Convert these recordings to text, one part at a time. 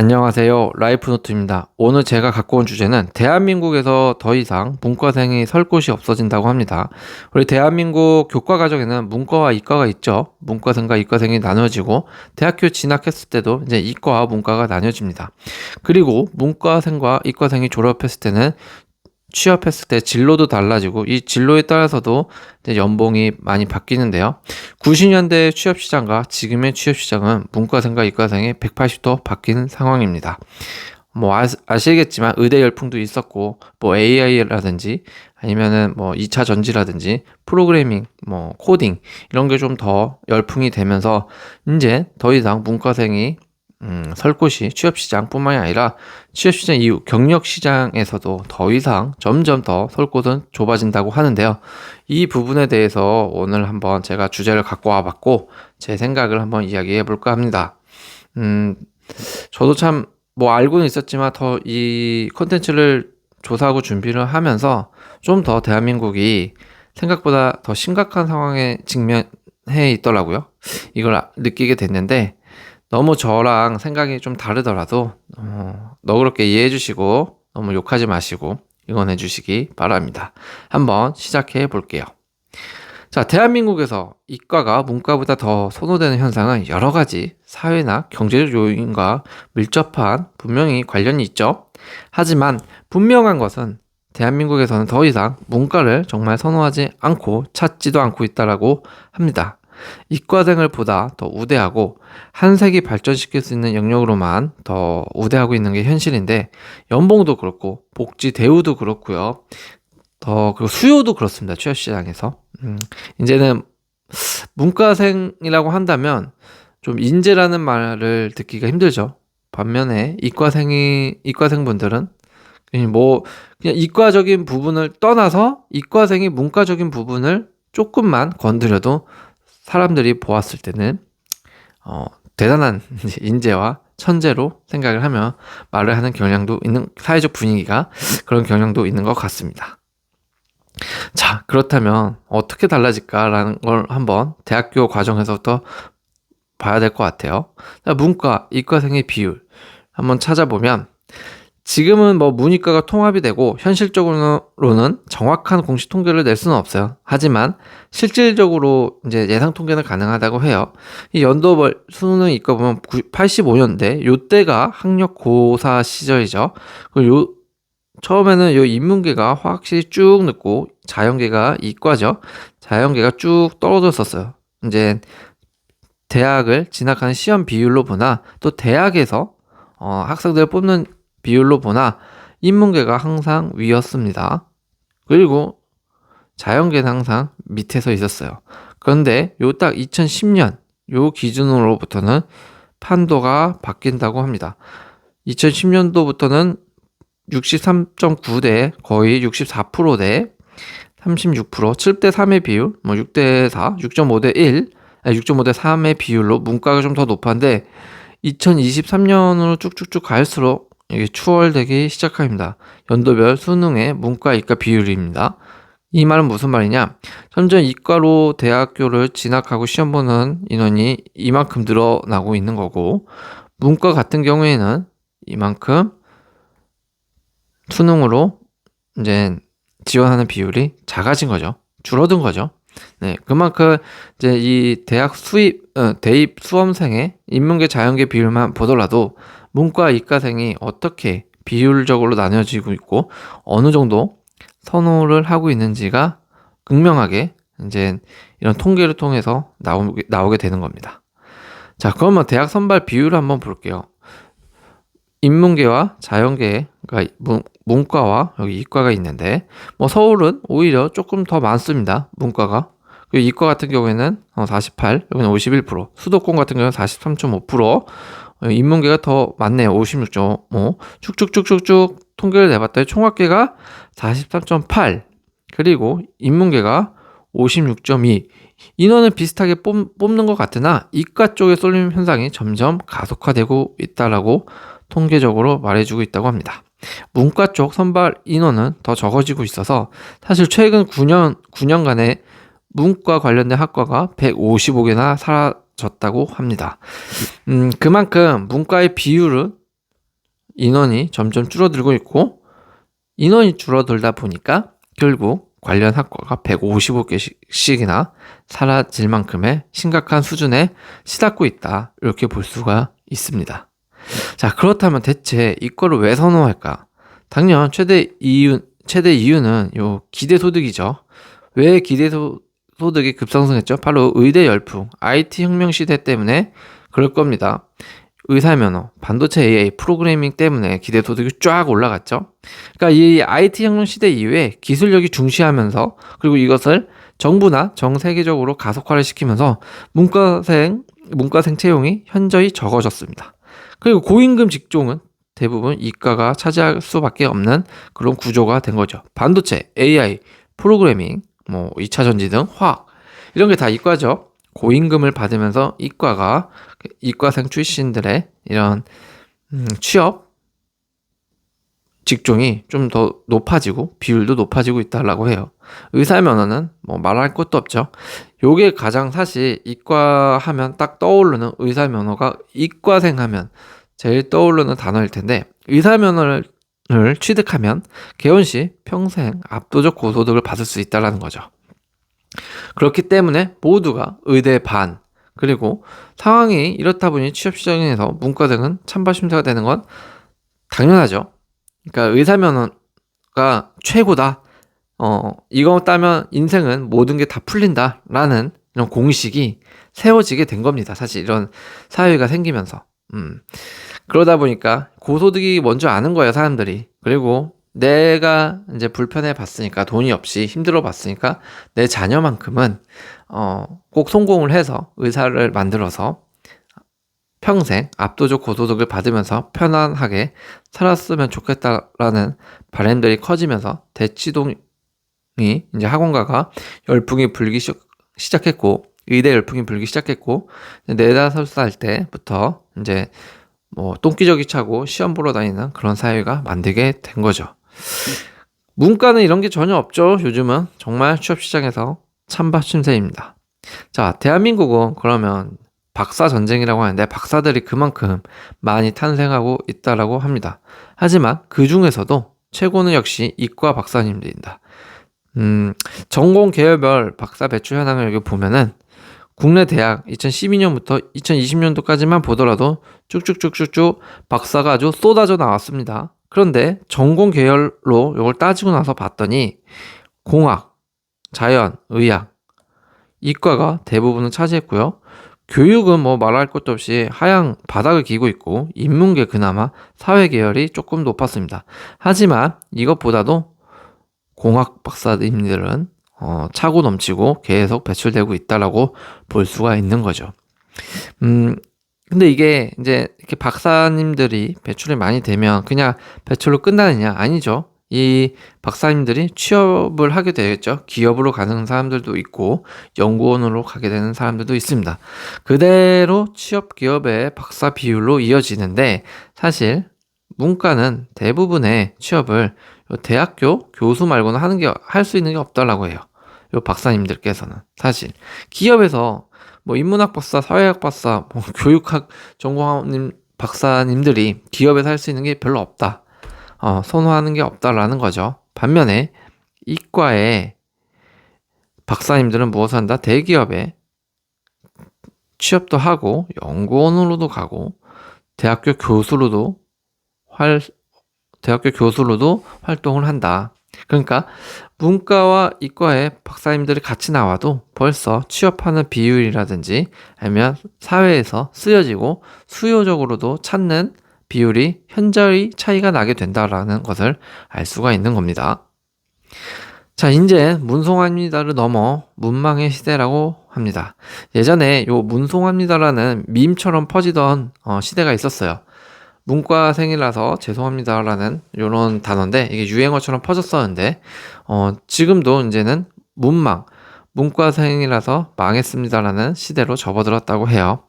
안녕하세요. 라이프노트입니다. 오늘 제가 갖고 온 주제는 대한민국에서 더 이상 문과생이 설 곳이 없어진다고 합니다. 우리 대한민국 교과 과정에는 문과와 이과가 있죠. 문과생과 이과생이 나눠지고 대학교 진학했을 때도 이제 이과와 문과가 나눠집니다. 그리고 문과생과 이과생이 졸업했을 때는 취업했을 때 진로도 달라지고 이 진로에 따라서도 연봉이 많이 바뀌는데요. 90년대 취업 시장과 지금의 취업 시장은 문과생과 이과생이 180도 바뀐 상황입니다. 뭐 아, 시겠지만 의대 열풍도 있었고 뭐 AI라든지 아니면은 뭐 2차 전지라든지 프로그래밍 뭐 코딩 이런 게 좀 더 열풍이 되면서 이제 더 이상 문과생이 음, 설 곳이 취업시장뿐만이 아니라 취업시장 이후 경력시장에서도 더 이상 점점 더설 곳은 좁아진다고 하는데요. 이 부분에 대해서 오늘 한번 제가 주제를 갖고 와봤고 제 생각을 한번 이야기해 볼까 합니다. 음, 저도 참 뭐 알고는 있었지만 더 이 컨텐츠를 조사하고 준비를 하면서 좀 더 대한민국이 생각보다 더 심각한 상황에 직면해 있더라고요. 이걸 느끼게 됐는데 너무 저랑 생각이 좀 다르더라도 어, 너그럽게 이해해 주시고 너무 욕하지 마시고 응원해 주시기 바랍니다. 한번 시작해 볼게요. 자, 대한민국에서 이과가 문과보다 더 선호되는 현상은 여러 가지 사회나 경제적 요인과 밀접한 분명히 관련이 있죠. 하지만 분명한 것은 대한민국에서는 더 이상 문과를 정말 선호하지 않고 찾지도 않고 있다라고 합니다. 이과생을 보다 더 우대하고 한 세기 발전시킬 수 있는 영역으로만 더 우대하고 있는 게 현실인데 연봉도 그렇고 복지 대우도 그렇고요. 더 그리고 수요도 그렇습니다. 취업 시장에서. 음, 이제는 문과생이라고 한다면 좀 인재라는 말을 듣기가 힘들죠. 반면에 이과생이 이과생분들은 뭐 그냥 이과적인 부분을 떠나서 이과생이 문과적인 부분을 조금만 건드려도 사람들이 보았을 때는 어, 대단한 인재와 천재로 생각을 하며 말을 하는 경향도 있는 사회적 분위기가 그런 경향도 있는 것 같습니다. 자, 그렇다면 어떻게 달라질까라는 걸 한번 대학교 과정에서부터 봐야 될 것 같아요. 문과, 이과생의 비율 한번 찾아보면 지금은 뭐 문이과가 통합이 되고 현실적으로는 정확한 공식 통계를 낼 수는 없어요. 하지만 실질적으로 이제 예상 통계는 가능하다고 해요. 이 연도별 수능 이과 보면 85년대 요때가 학력 고사 시절이죠. 그리고 요 처음에는 요 인문계가 확실히 쭉 늦고 자연계가 이과죠. 자연계가 쭉 떨어졌었어요. 이제 대학을 진학하는 시험 비율로 보나 또 대학에서 어, 학생들을 뽑는 비율로 보나 인문계가 항상 위였습니다. 그리고 자연계는 항상 밑에서 있었어요. 그런데 요 딱 2010년 요 기준으로부터는 판도가 바뀐다고 합니다. 2010년도부터는 63.9대 거의 64%대 36% 7대 3의 비율, 뭐 6대 4, 6.5대 1, 아니 6.5대 3의 비율로 문과가 좀 더 높았는데 2023년으로 쭉쭉쭉 갈수록 이게 추월되기 시작합니다. 연도별 수능의 문과 이과 비율입니다. 이 말은 무슨 말이냐? 점점 이과로 대학교를 진학하고 시험 보는 인원이 이만큼 늘어나고 있는 거고, 문과 같은 경우에는 이만큼 수능으로 이제 지원하는 비율이 작아진 거죠. 줄어든 거죠. 네, 그만큼 이제 이 대학 수입, 어, 대입 수험생의 인문계 자연계 비율만 보더라도 문과 이과생이 어떻게 비율적으로 나뉘어지고 있고 어느 정도 선호를 하고 있는지가 극명하게 이제 이런 통계를 통해서 나오게, 나오게 되는 겁니다. 자, 그러면 대학 선발 비율을 한번 볼게요. 인문계와 자연계, 그러니까 문 과와 여기 이과가 있는데, 뭐 서울은 오히려 조금 더 많습니다. 문과가. 그리고 이과 같은 경우에는 48, 어, 여기는 51%, 수도권 같은 경우는 43.5%, 어, 인문계가 더 많네요. 56.5. 쭉쭉쭉쭉쭉 통계를 내봤더니 총합계가 43.8. 그리고 인문계가 56.2. 인원은 비슷하게 뽑, 뽑는 것 같으나 이과 쪽의 쏠림 현상이 점점 가속화되고 있다라고 통계적으로 말해주고 있다고 합니다. 문과 쪽 선발 인원은 더 적어지고 있어서 사실 최근 9년 9년간의 문과 관련된 학과가 155개나 사라 졌다고 합니다. 음, 그만큼 문과의 비율은 인원이 점점 줄어들고 있고 인원이 줄어들다 보니까 결국 관련 학과가 155개씩이나 사라질 만큼의 심각한 수준에 치닫고 있다. 이렇게 볼 수가 있습니다. 자, 그렇다면 대체 이거를 왜 선호할까? 당연 최대 이유, 최대 이유는 요 기대 소득이죠. 왜 기대 소 득이 급상승했죠? 바로 의대 열풍, IT 혁명 시대 때문에 그럴 겁니다. 의사 면허, 반도체 AI, 프로그래밍 때문에 기대 소득이 쫙 올라갔죠. 그러니까 이 IT 혁명 시대 이후에 기술력이 중시하면서 그리고 이것을 정부나 전 세계적으로 가속화를 시키면서 문과생 문과생 채용이 현저히 적어졌습니다. 그리고 고임금 직종은 대부분 이과가 차지할 수밖에 없는 그런 구조가 된 거죠. 반도체, AI, 프로그래밍, 뭐 2차 전지 등 화학 이런 게 다 이과죠. 고임금을 받으면서 이과가 이과생 출신들의 이런 음, 취업 직종이 좀 더 높아지고 비율도 높아지고 있다라고 해요. 의사 면허는 뭐 말할 것도 없죠. 요게 가장 사실 이과 하면 딱 떠오르는 의사 면허가 이과생 하면 제일 떠오르는 단어일 텐데 의사 면허를 취득하면 개원 시 평생 압도적 고소득을 받을 수 있다라는 거죠. 그렇기 때문에 모두가 의대 반 그리고 상황이 이렇다 보니 취업 시장에서 문과생은 찬반 심사가 되는 건 당연하죠. 그러니까 의사 면허가 최고다. 어, 이거 따면 인생은 모든 게 다 풀린다라는 이런 공식이 세워지게 된 겁니다. 사실 이런 사회가 생기면서. 음. 그러다 보니까 고소득이 먼저 아는 거예요, 사람들이. 그리고 내가 이제 불편해 봤으니까 돈이 없이 힘들어 봤으니까 내 자녀만큼은 어 꼭 성공을 해서 의사를 만들어서 평생 압도적 고소득을 받으면서 편안하게 살았으면 좋겠다라는 바램들이 커지면서 대치동이 이제 학원가가 열풍이 불기 시작했고 의대 열풍이 불기 시작했고 네다섯 살 때부터 이제 뭐 똥기저귀 차고 시험 보러 다니는 그런 사회가 만들게 된 거죠. 문과는 이런 게 전혀 없죠. 요즘은 정말 취업 시장에서 찬밥 신세입니다. 자, 대한민국은 그러면 박사 전쟁이라고 하는데 박사들이 그만큼 많이 탄생하고 있다라고 합니다. 하지만 그 중에서도 최고는 역시 이과 박사님들입니다. 음, 전공 계열별 박사 배출 현황을 여기 보면은 국내 대학 2012년부터 2020년도까지만 보더라도 쭉쭉쭉쭉쭉 박사가 아주 쏟아져 나왔습니다. 그런데 전공 계열로 이걸 따지고 나서 봤더니 공학, 자연, 의학, 이과가 대부분을 차지했고요. 교육은 뭐 말할 것도 없이 하향 바닥을 기고 있고 인문계 그나마 사회 계열이 조금 높았습니다. 하지만 이것보다도 공학 박사님들은 어, 차고 넘치고 계속 배출되고 있다라고 볼 수가 있는 거죠. 음, 근데 이게 이제 이렇게 박사님들이 배출이 많이 되면 그냥 배출로 끝나느냐? 아니죠. 이 박사님들이 취업을 하게 되겠죠. 기업으로 가는 사람들도 있고 연구원으로 가게 되는 사람들도 있습니다. 그대로 취업 기업의 박사 비율로 이어지는데 사실 문과는 대부분의 취업을 대학교 교수 말고는 하는 게 할 수 있는 게 없다라고 해요. 요 박사님들께서는 사실 기업에서 뭐 인문학 박사, 사회학 박사, 뭐 교육학 전공님 박사님들이 기업에서 할 수 있는 게 별로 없다. 어, 선호하는 게 없다라는 거죠. 반면에 이과의 박사님들은 무엇을 한다? 대기업에 취업도 하고 연구원으로도 가고 대학교 교수로도 활 대학교 교수로도 활동을 한다. 그러니까 문과와 이과의 박사님들이 같이 나와도 벌써 취업하는 비율이라든지 아니면 사회에서 쓰여지고 수요적으로도 찾는 비율이 현저히 차이가 나게 된다라는 것을 알 수가 있는 겁니다. 자, 이제 문송합니다를 넘어 문망의 시대라고 합니다. 예전에 요 문송합니다라는 밈처럼 퍼지던 어, 시대가 있었어요. 문과생이라서 죄송합니다라는 이런 단어인데 이게 유행어처럼 퍼졌었는데 어, 지금도 이제는 문망 문과생이라서 망했습니다라는 시대로 접어들었다고 해요.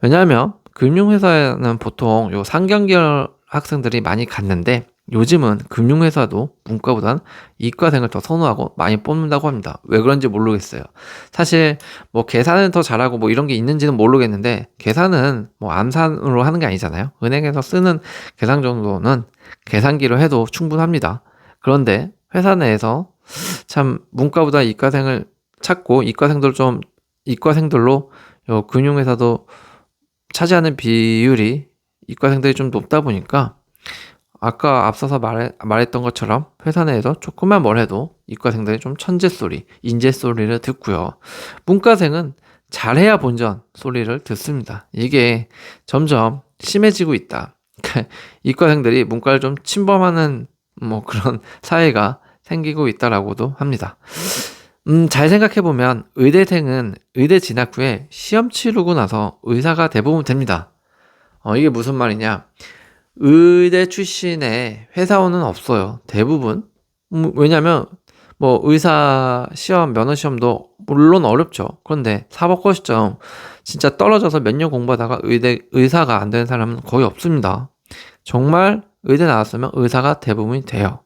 왜냐하면 금융회사에는 보통 요 상경계열 학생들이 많이 갔는데 요즘은 금융회사도 문과보단 이과생을 더 선호하고 많이 뽑는다고 합니다. 왜 그런지 모르겠어요. 사실 뭐 계산은 더 잘하고 뭐 이런 게 있는지는 모르겠는데 계산은 뭐 암산으로 하는 게 아니잖아요. 은행에서 쓰는 계산 정도는 계산기로 해도 충분합니다. 그런데 회사 내에서 참 문과보다 이과생을 찾고 이과생들 좀 이과생들로 요 금융회사도 차지하는 비율이 이과생들이 좀 높다 보니까 아까 앞서서 말해, 말했던 것처럼 회사 내에서 조금만 뭘 해도 이과생들이 좀 천재 소리, 인재 소리를 듣고요. 문과생은 잘해야 본전 소리를 듣습니다. 이게 점점 심해지고 있다. 이과생들이 문과를 좀 침범하는 뭐 그런 사회가 생기고 있다라고도 합니다. 음, 잘 생각해보면 의대생은 의대 진학 후에 시험 치르고 나서 의사가 대부분 됩니다. 어, 이게 무슨 말이냐. 의대 출신의 회사원은 없어요. 대부분. 음, 왜냐면, 뭐, 의사 시험, 면허 시험도 물론 어렵죠. 그런데 사법고 시점 진짜 떨어져서 몇 년 공부하다가 의대, 의사가 안 되는 사람은 거의 없습니다. 정말 의대 나왔으면 의사가 대부분이 돼요.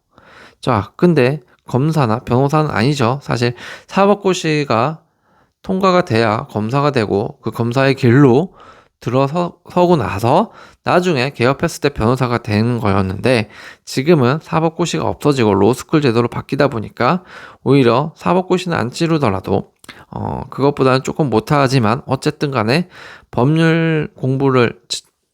자, 근데 검사나 변호사는 아니죠. 사실 사법고시가 통과가 돼야 검사가 되고 그 검사의 길로 들어서고 나서 나중에 개업했을 때 변호사가 되는 거였는데 지금은 사법고시가 없어지고 로스쿨 제도로 바뀌다 보니까 오히려 사법고시는 안 치르더라도 어 그것보다는 조금 못하지만 어쨌든 간에 법률 공부를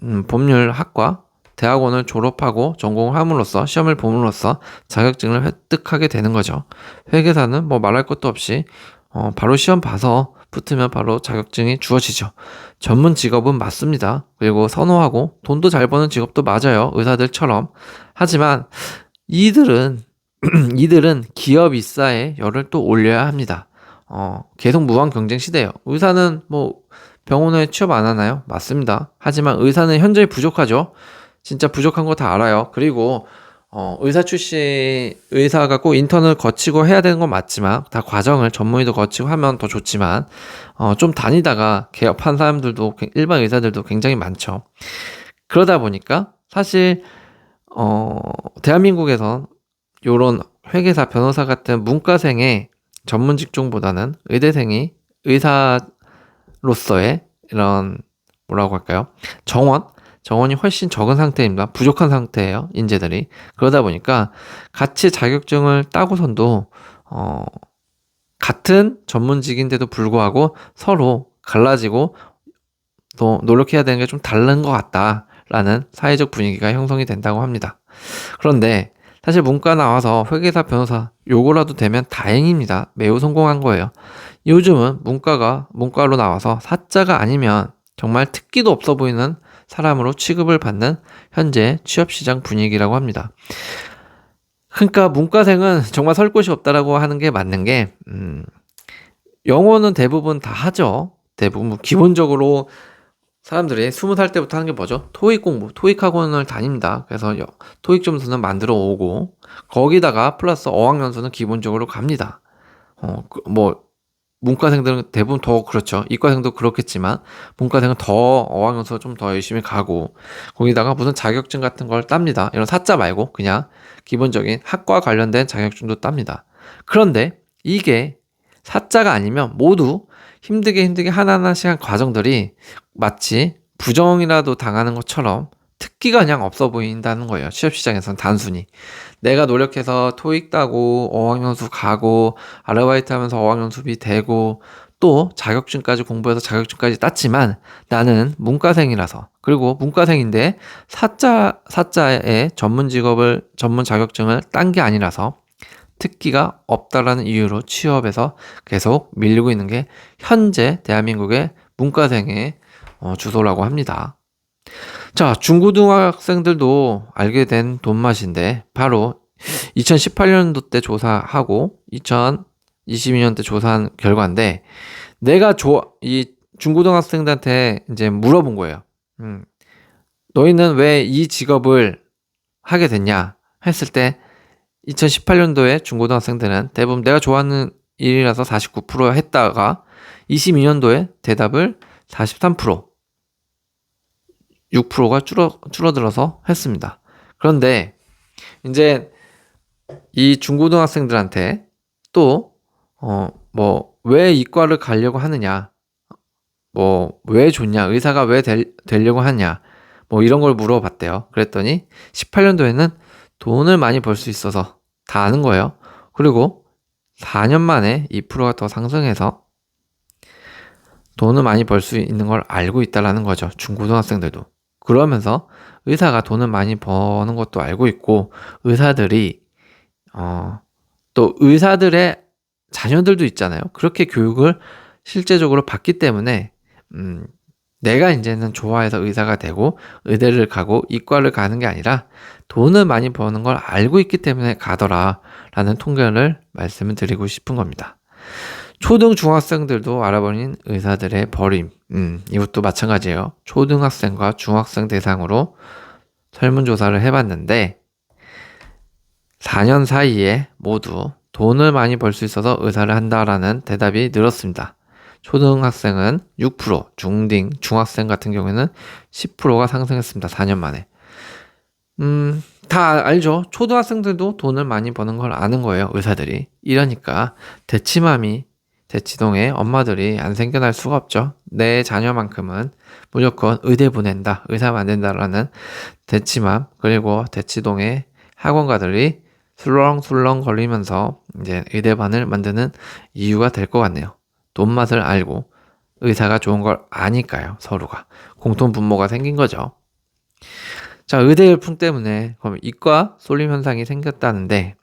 음, 법률 학과 대학원을 졸업하고 전공을 함으로써 시험을 봄으로써 자격증을 획득하게 되는 거죠. 회계사는 뭐 말할 것도 없이 어, 바로 시험 봐서 붙으면 바로 자격증이 주어지죠. 전문 직업은 맞습니다. 그리고 선호하고 돈도 잘 버는 직업도 맞아요. 의사들처럼. 하지만 이들은 이들은 기업 입사에 열을 또 올려야 합니다. 어, 계속 무한 경쟁 시대예요. 의사는 뭐 병원에 취업 안 하나요? 맞습니다. 하지만 의사는 현저히 부족하죠. 진짜 부족한 거 다 알아요. 그리고 어, 의사 출신 의사가 꼭 인턴을 거치고 해야 되는 건 맞지만 다 과정을 전문의도 거치고 하면 더 좋지만 어, 좀 다니다가 개업한 사람들도 일반 의사들도 굉장히 많죠. 그러다 보니까 사실 어, 대한민국에선 요런 회계사, 변호사 같은 문과생의 전문 직종보다는 의대생이 의사로서의 이런 뭐라고 할까요? 정원 정원이 훨씬 적은 상태입니다. 부족한 상태예요. 인재들이. 그러다 보니까 같이 자격증을 따고선도 어 같은 전문직인데도 불구하고 서로 갈라지고 또 노력해야 되는 게 좀 다른 것 같다라는 사회적 분위기가 형성이 된다고 합니다. 그런데 사실 문과 나와서 회계사, 변호사 요거라도 되면 다행입니다. 매우 성공한 거예요. 요즘은 문과가 문과로 나와서 사자가 아니면 정말 특기도 없어 보이는 사람으로 취급을 받는 현재 취업시장 분위기라고 합니다. 그러니까 문과생은 정말 설 곳이 없다라고 하는 게 맞는 게, 음, 영어는 대부분 다 하죠. 대부분 뭐 기본적으로 사람들이 스무 살 때부터 하는 게 뭐죠? 토익 공부, 토익 학원을 다닙니다. 그래서 토익 점수는 만들어 오고 거기다가 플러스 어학연수는 기본적으로 갑니다. 어, 그뭐 문과생들은 대부분 더 그렇죠. 이과생도 그렇겠지만 문과생은 더 어학연수 좀 더 열심히 가고 거기다가 무슨 자격증 같은 걸 땁니다. 이런 사자 말고 그냥 기본적인 학과 관련된 자격증도 땁니다. 그런데 이게 사자가 아니면 모두 힘들게 힘들게 하나하나씩 한 과정들이 마치 부정이라도 당하는 것처럼 특기가 그냥 없어 보인다는 거예요. 취업시장에서는 단순히. 내가 노력해서 토익 따고 어학연수 가고 아르바이트 하면서 어학연수비 되고 또 자격증까지 공부해서 자격증까지 땄지만 나는 문과생이라서 그리고 문과생인데 사자 사자의 전문 직업을 전문 자격증을 딴 게 아니라서 특기가 없다라는 이유로 취업에서 계속 밀리고 있는 게 현재 대한민국의 문과생의 어, 주소라고 합니다. 자, 중고등학생들도 알게 된 돈맛인데, 바로 2018년도 때 조사하고 2022년 때 조사한 결과인데, 내가 조, 이 중고등학생들한테 이제 물어본 거예요. 음, 너희는 왜 이 직업을 하게 됐냐? 했을 때, 2018년도에 중고등학생들은 대부분 내가 좋아하는 일이라서 49% 했다가 22년도에 대답을 43% 6%가 줄어, 줄어들어서 했습니다. 그런데 이제 이 중고등학생들한테 또, 어, 뭐, 왜 이과를 가려고 하느냐, 뭐, 왜 좋냐, 의사가 왜 될, 되려고 하냐, 뭐 이런 걸 물어봤대요. 그랬더니 18년도에는 돈을 많이 벌 수 있어서 다 아는 거예요. 그리고 4년 만에 2%가 더 상승해서 돈을 많이 벌 수 있는 걸 알고 있다라는 거죠. 중고등학생들도. 그러면서 의사가 돈을 많이 버는 것도 알고 있고 의사들이 어, 또 의사들의 자녀들도 있잖아요. 그렇게 교육을 실제적으로 받기 때문에 음, 내가 이제는 좋아해서 의사가 되고 의대를 가고 이과를 가는 게 아니라 돈을 많이 버는 걸 알고 있기 때문에 가더라 라는 통계를 말씀을 드리고 싶은 겁니다. 초등 중학생들도 알아버린 의사들의 버림 음, 이것도 마찬가지예요. 초등학생과 중학생 대상으로 설문조사를 해봤는데 4년 사이에 모두 돈을 많이 벌 수 있어서 의사를 한다라는 대답이 늘었습니다. 초등학생은 6%, 중딩, 중학생 같은 경우에는 10%가 상승했습니다. 4년 만에. 음, 다 알죠. 초등학생들도 돈을 많이 버는 걸 아는 거예요. 의사들이. 이러니까 대치맘이 대치동에 엄마들이 안 생겨날 수가 없죠. 내 자녀만큼은 무조건 의대 보낸다, 의사 만든다라는 대치맘 그리고 대치동의 학원가들이 술렁술렁 걸리면서 이제 의대반을 만드는 이유가 될 것 같네요. 돈 맛을 알고 의사가 좋은 걸 아니까요. 서로가 공통 분모가 생긴 거죠. 자, 의대 열풍 때문에 그럼 이과 쏠림 현상이 생겼다는데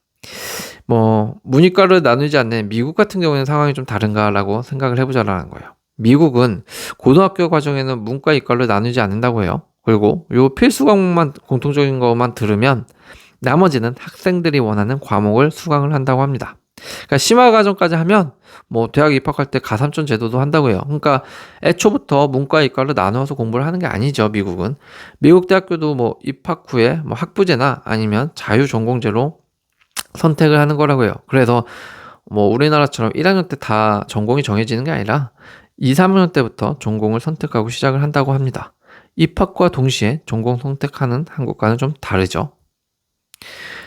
뭐 문이과를 나누지 않는 미국 같은 경우에는 상황이 좀 다른가라고 생각을 해보자라는 거예요. 미국은 고등학교 과정에는 문과 이과를 나누지 않는다고 해요. 그리고 요 필수 과목만 공통적인 것만 들으면 나머지는 학생들이 원하는 과목을 수강을 한다고 합니다. 그러니까 심화 과정까지 하면 뭐 대학 입학할 때 가산점 제도도 한다고 해요. 그러니까 애초부터 문과 이과를 나누어서 공부를 하는 게 아니죠, 미국은. 미국 대학교도 뭐 입학 후에 뭐 학부제나 아니면 자유 전공제로 선택을 하는 거라고 해요. 그래서 뭐 우리나라처럼 1학년 때 다 전공이 정해지는 게 아니라 2, 3학년 때부터 전공을 선택하고 시작을 한다고 합니다. 입학과 동시에 전공 선택하는 한국과는 좀 다르죠.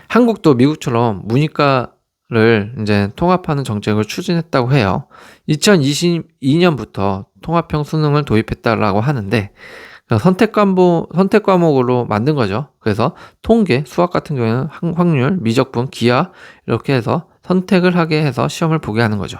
한국도 미국처럼 문이과 를 이제 통합하는 정책을 추진했다고 해요. 2022년부터 통합형 수능을 도입했다라고 하는데 선택 과목 선택 과목으로 만든 거죠. 그래서 통계, 수학 같은 경우에는 확률, 미적분, 기하 이렇게 해서 선택을 하게 해서 시험을 보게 하는 거죠.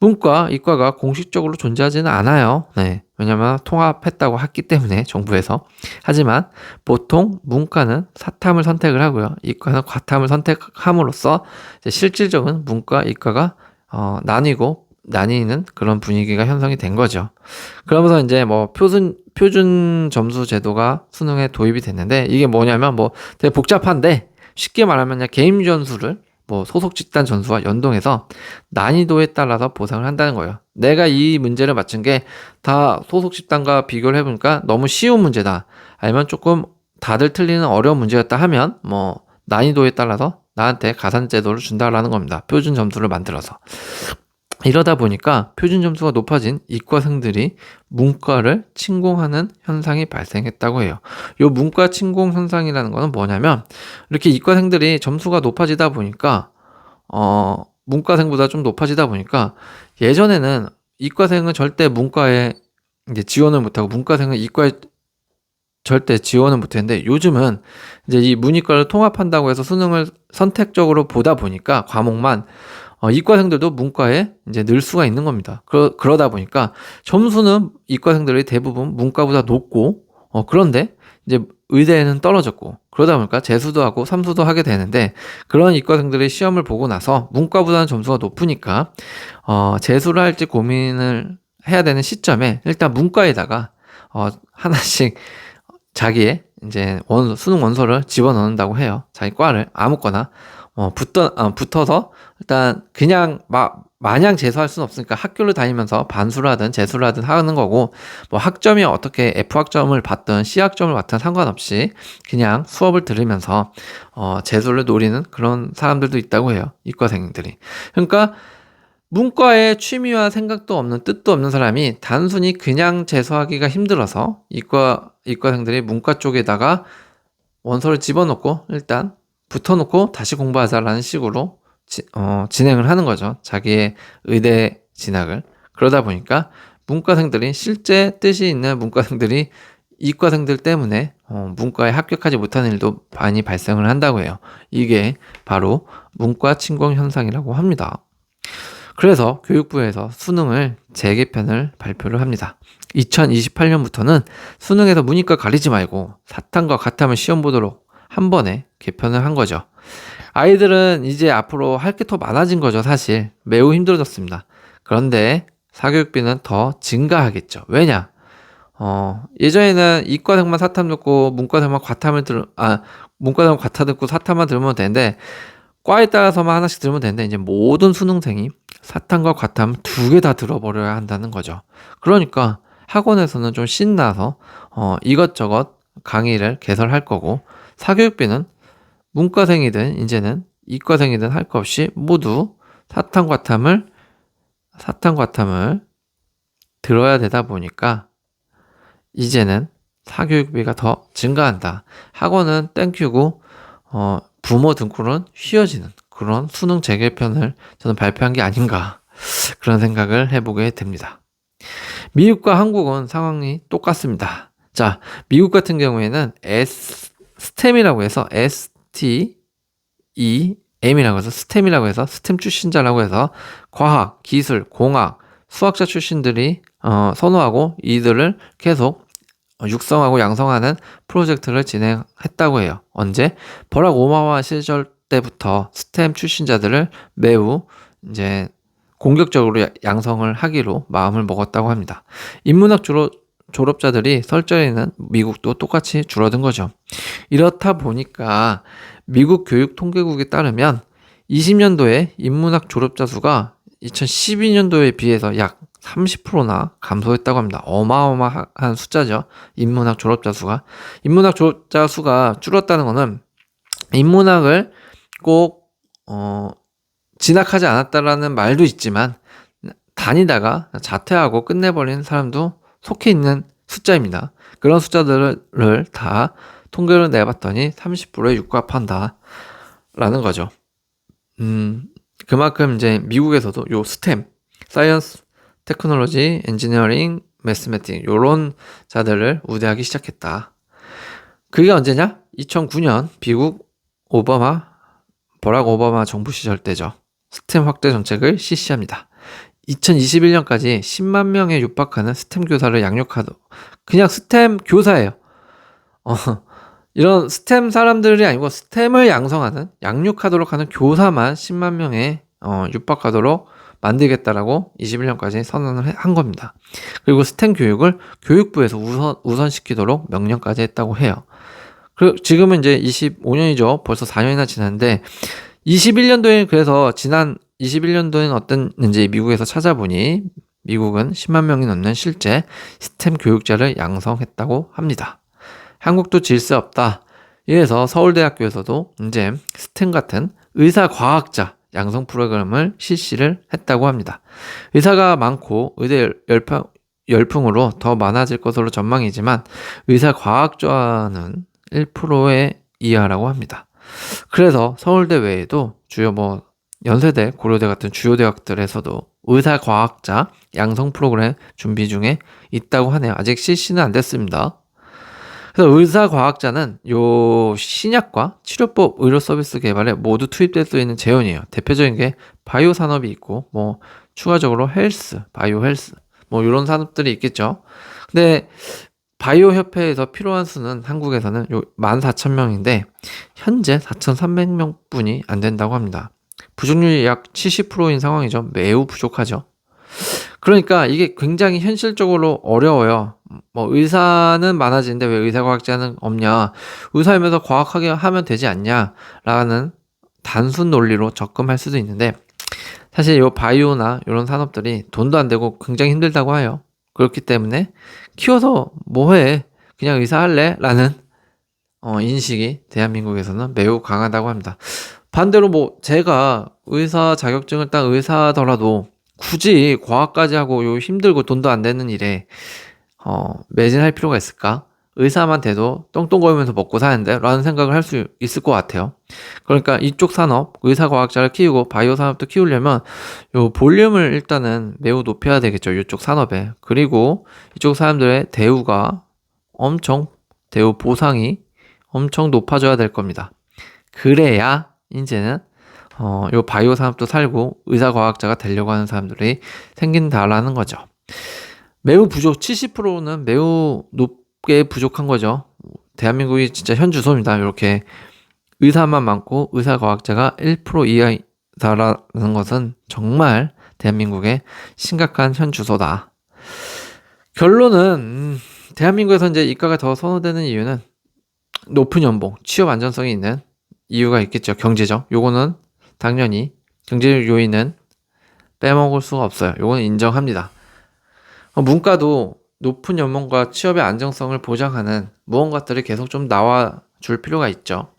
문과, 이과가 공식적으로 존재하지는 않아요. 네. 왜냐면 통합했다고 했기 때문에 정부에서. 하지만 보통 문과는 사탐을 선택을 하고요. 이과는 과탐을 선택함으로써 실질적인 문과, 이과가 어, 나뉘고 나뉘는 그런 분위기가 형성이 된 거죠. 그러면서 이제 뭐 표준 표준 점수 제도가 수능에 도입이 됐는데 이게 뭐냐면 뭐 되게 복잡한데 쉽게 말하면 그냥 개인 전수를 뭐 소속 집단 전수와 연동해서 난이도에 따라서 보상을 한다는 거예요. 내가 이 문제를 맞춘 게 다 소속 집단과 비교를 해보니까 너무 쉬운 문제다. 아니면 조금 다들 틀리는 어려운 문제였다 하면 뭐 난이도에 따라서 나한테 가산 제도를 준다라는 겁니다. 표준 점수를 만들어서. 이러다 보니까 표준 점수가 높아진 이과생들이 문과를 침공하는 현상이 발생했다고 해요. 이 문과 침공 현상이라는 거는 뭐냐면 이렇게 이과생들이 점수가 높아지다 보니까 어 문과생보다 좀 높아지다 보니까 예전에는 이과생은 절대 문과에 이제 지원을 못하고 문과생은 이과에 절대 지원을 못했는데 요즘은 이제 이 문이과를 통합한다고 해서 수능을 선택적으로 보다 보니까 과목만 어, 이과생들도 문과에 이제 늘 수가 있는 겁니다. 그러, 그러다 보니까 점수는 이과생들이 대부분 문과보다 높고, 어, 그런데 이제 의대에는 떨어졌고, 그러다 보니까 재수도 하고 삼수도 하게 되는데, 그런 이과생들이 시험을 보고 나서 문과보다는 점수가 높으니까, 어, 재수를 할지 고민을 해야 되는 시점에 일단 문과에다가, 어, 하나씩 자기의 이제 원, 수능 원서를 집어넣는다고 해요. 자기 과를 아무거나. 어, 붙어, 어, 붙어서 일단 그냥 막 마냥 재수할 수는 없으니까 학교를 다니면서 반수를 하든 재수를 하든 하는 거고 뭐 학점이 어떻게 F 학점을 받든 C 학점을 받든 상관없이 그냥 수업을 들으면서 어 재수를 노리는 그런 사람들도 있다고 해요 이과생들이. 그러니까 문과에 취미와 생각도 없는 뜻도 없는 사람이 단순히 그냥 재수하기가 힘들어서 이과 이과생들이 문과 쪽에다가 원서를 집어넣고 일단 붙어놓고 다시 공부하자라는 식으로 지, 어, 진행을 하는 거죠. 자기의 의대 진학을. 그러다 보니까 문과생들이 실제 뜻이 있는 문과생들이 이과생들 때문에 어, 문과에 합격하지 못하는 일도 많이 발생을 한다고 해요. 이게 바로 문과 침공 현상이라고 합니다. 그래서 교육부에서 수능을 재개편을 발표를 합니다. 2028년부터는 수능에서 문이과 가리지 말고 사탐과 가탐을 시험 보도록 한 번에 개편을 한 거죠. 아이들은 이제 앞으로 할 게 더 많아진 거죠, 사실. 매우 힘들어졌습니다. 그런데 사교육비는 더 증가하겠죠. 왜냐? 어, 예전에는 이과생만 사탐 듣고 문과생만 과탐을 들, 아, 문과생만 과탐 듣고 사탐만 들으면 되는데, 과에 따라서만 하나씩 들으면 되는데, 이제 모든 수능생이 사탐과 과탐 두 개 다 들어버려야 한다는 거죠. 그러니까 학원에서는 좀 신나서, 어, 이것저것 강의를 개설할 거고, 사교육비는 문과생이든 이제는 이과생이든 할거 없이 모두 사탐 과탐을 사탐 과탐을 들어야 되다 보니까 이제는 사교육비가 더 증가한다. 학원은 땡큐고 어, 부모 등골은 휘어지는 그런 수능 재개편을 저는 발표한 게 아닌가 그런 생각을 해보게 됩니다. 미국과 한국은 상황이 똑같습니다. 자, 미국 같은 경우에는 S, STEM이라고 해서 ST, E, M이라고 해서 스템이라고 해서 스템 출신자라고 해서 과학, 기술, 공학, 수학자 출신들이 어, 선호하고 이들을 계속 육성하고 양성하는 프로젝트를 진행했다고 해요. 언제? 버락 오바마 시절 때부터 스템 출신자들을 매우 이제 공격적으로 양성을 하기로 마음을 먹었다고 합니다. 인문학 졸업, 졸업자들이 설전에는 미국도 똑같이 줄어든 거죠. 이렇다 보니까 미국 교육 통계국에 따르면 20년도에 인문학 졸업자 수가 2012년도에 비해서 약 30%나 감소했다고 합니다. 어마어마한 숫자죠. 인문학 졸업자 수가. 인문학 졸업자 수가 줄었다는 것은 인문학을 꼭, 어, 진학하지 않았다라는 말도 있지만 다니다가 자퇴하고 끝내버린 사람도 속해 있는 숫자입니다. 그런 숫자들을 다 통계를 내봤더니 30%에 육박한다. 라는 거죠. 음, 그만큼 이제 미국에서도 요 스템, 사이언스, 테크놀로지, 엔지니어링, 매스매틱 요런 자들을 우대하기 시작했다. 그게 언제냐? 2009년 미국 오바마 버락 오바마 정부 시절 때죠. 스템 확대 정책을 실시합니다. 2021년까지 10만 명에 육박하는 스템 교사를 양육하도 그냥 스템 교사예요. 어, 이런 스템 사람들이 아니고 스템을 양성하는 양육하도록 하는 교사만 10만 명에 어, 육박하도록 만들겠다라고 21년까지 선언을 한 겁니다. 그리고 스템 교육을 교육부에서 우선, 우선시키도록 명령까지 했다고 해요. 그리고 지금은 이제 25년이죠. 벌써 4년이나 지났는데 21년도에 그래서 지난 21년도에는 어땠는지 미국에서 찾아보니 미국은 10만 명이 넘는 실제 스템 교육자를 양성했다고 합니다. 한국도 질서 없다. 이래서 서울대학교에서도 이제 스템 같은 의사 과학자 양성 프로그램을 실시를 했다고 합니다. 의사가 많고 의대 열풍, 열풍으로 더 많아질 것으로 전망이지만 의사 과학좌는 1%의 이하라고 합니다. 그래서 서울대 외에도 주요 뭐 연세대, 고려대 같은 주요 대학들에서도 의사 과학자 양성 프로그램 준비 중에 있다고 하네요. 아직 실시는 안 됐습니다. 그래서 의사 과학자는 요 신약과 치료법 의료 서비스 개발에 모두 투입될 수 있는 재원이에요. 대표적인 게 바이오 산업이 있고 뭐 추가적으로 헬스, 바이오 헬스 뭐 이런 산업들이 있겠죠. 근데 바이오 협회에서 필요한 수는 한국에서는 요 14,000명인데 현재 4,300명 뿐이 안 된다고 합니다. 부족률이 약 70%인 상황이죠. 매우 부족하죠. 그러니까 이게 굉장히 현실적으로 어려워요. 뭐 의사는 많아지는데 왜 의사과학자는 없냐? 의사이면서 과학하게 하면 되지 않냐? 라는 단순 논리로 접근할 수도 있는데 사실 이 바이오나 이런 산업들이 돈도 안 되고 굉장히 힘들다고 해요. 그렇기 때문에 키워서 뭐해? 그냥 의사 할래? 라는 어, 인식이 대한민국에서는 매우 강하다고 합니다. 반대로 뭐 제가 의사 자격증을 딴 의사더라도 굳이 과학까지 하고 요 힘들고 돈도 안 되는 일에 어, 매진할 필요가 있을까? 의사만 돼도 똥똥거리면서 먹고 사는데 라는 생각을 할 수 있을 것 같아요. 그러니까 이쪽 산업, 의사과학자를 키우고 바이오 산업도 키우려면 요 볼륨을 일단은 매우 높여야 되겠죠. 이쪽 산업에. 그리고 이쪽 사람들의 대우가 엄청 대우 보상이 엄청 높아져야 될 겁니다. 그래야 이제는 어, 요 바이오 산업도 살고 의사 과학자가 되려고 하는 사람들이 생긴다라는 거죠. 매우 부족, 70%는 매우 높게 부족한 거죠. 대한민국이 진짜 현주소입니다. 이렇게 의사만 많고 의사 과학자가 1% 이하다라는 것은 정말 대한민국의 심각한 현주소다. 결론은 음, 대한민국에서 이제 이과가 더 선호되는 이유는 높은 연봉, 취업 안전성이 있는 이유가 있겠죠. 경제적. 요거는 당연히 경제적 요인은 빼먹을 수가 없어요. 요거는 인정합니다. 어, 문과도 높은 연봉과 취업의 안정성을 보장하는 무언가들이 계속 좀 나와 줄 필요가 있죠.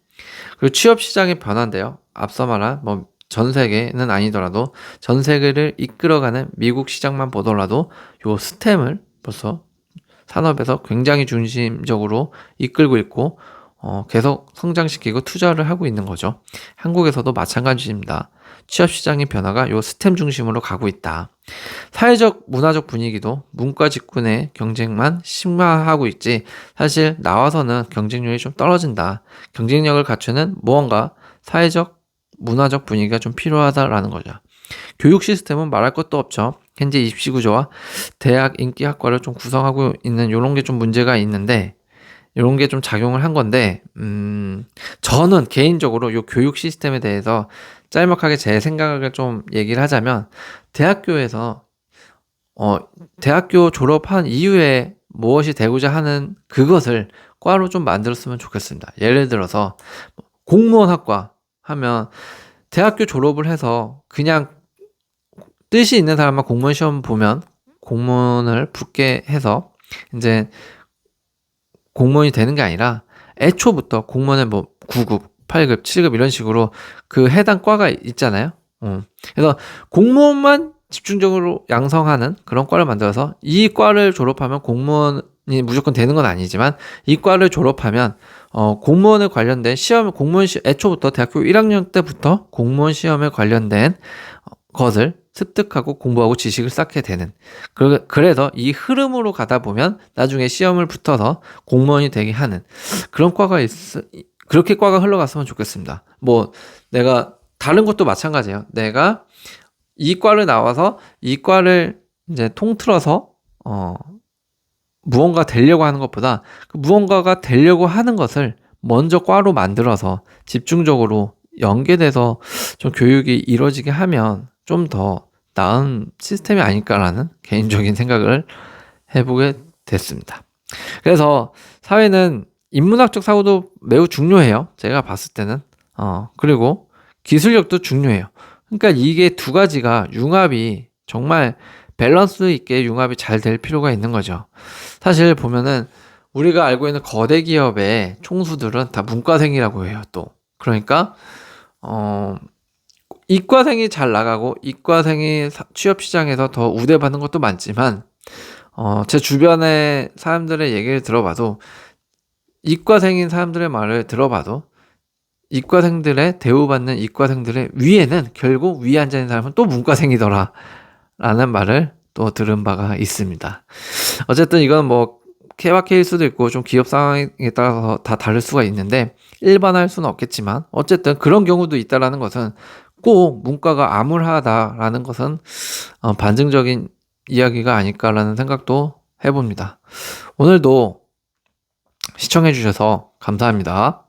그리고 취업 시장의 변화인데요. 앞서 말한 뭐 전 세계는 아니더라도 전 세계를 이끌어가는 미국 시장만 보더라도 요 스템을 벌써 산업에서 굉장히 중심적으로 이끌고 있고 어, 계속 성장시키고 투자를 하고 있는 거죠. 한국에서도 마찬가지입니다. 취업 시장의 변화가 요 스템 중심으로 가고 있다. 사회적 문화적 분위기도 문과 직군의 경쟁만 심화하고 있지 사실 나와서는 경쟁력이 좀 떨어진다. 경쟁력을 갖추는 무언가 사회적 문화적 분위기가 좀 필요하다라는 거죠. 교육 시스템은 말할 것도 없죠. 현재 입시 구조와 대학 인기 학과를 좀 구성하고 있는 이런 게 좀 문제가 있는데 이런 게 좀 작용을 한 건데 음 저는 개인적으로 요 교육 시스템에 대해서 짤막하게 제 생각을 좀 얘기를 하자면 대학교에서 어 대학교 졸업한 이후에 무엇이 되고자 하는 그것을 과로 좀 만들었으면 좋겠습니다. 예를 들어서 공무원 학과 하면 대학교 졸업을 해서 그냥 뜻이 있는 사람만 공무원 시험 보면 공무원을 붙게 해서 이제 공무원이 되는 게 아니라 애초부터 공무원의 뭐 9급, 8급, 7급 이런 식으로 그 해당 과가 있잖아요. 음. 그래서 공무원만 집중적으로 양성하는 그런 과를 만들어서 이 과를 졸업하면 공무원이 무조건 되는 건 아니지만 이 과를 졸업하면 어, 공무원에 관련된 시험, 공무원 시, 애초부터 대학교 1학년 때부터 공무원 시험에 관련된 것을 습득하고 공부하고 지식을 쌓게 되는. 그, 그래서 이 흐름으로 가다 보면 나중에 시험을 붙어서 공무원이 되게 하는 그런 과가 있, 그렇게 과가 흘러갔으면 좋겠습니다. 뭐, 내가 다른 것도 마찬가지예요. 내가 이 과를 나와서 이 과를 이제 통틀어서, 어, 무언가 되려고 하는 것보다 그 무언가가 되려고 하는 것을 먼저 과로 만들어서 집중적으로 연계돼서 좀 교육이 이루어지게 하면 좀더 나은 시스템이 아닐까라는 개인적인 생각을 해보게 됐습니다. 그래서 사회는 인문학적 사고도 매우 중요해요. 제가 봤을 때는. 어, 그리고 기술력도 중요해요. 그러니까 이게 두 가지가 융합이 정말 밸런스 있게 융합이 잘 될 필요가 있는 거죠. 사실 보면은 우리가 알고 있는 거대 기업의 총수들은 다 문과생이라고 해요, 또. 그러니까, 어, 이과생이 잘 나가고, 이과생이 취업 시장에서 더 우대받는 것도 많지만, 어, 제 주변의 사람들의 얘기를 들어봐도, 이과생인 사람들의 말을 들어봐도, 이과생들의 대우받는 이과생들의 위에는 결국 위에 앉아 있는 사람은 또 문과생이더라. 라는 말을 또 들은 바가 있습니다. 어쨌든 이건 뭐 케바케일 수도 있고 좀 기업 상황에 따라서 다 다를 수가 있는데 일반화할 수는 없겠지만 어쨌든 그런 경우도 있다라는 것은 꼭 문과가 암울하다라는 것은 어, 반증적인 이야기가 아닐까라는 생각도 해봅니다. 오늘도 시청해주셔서 감사합니다.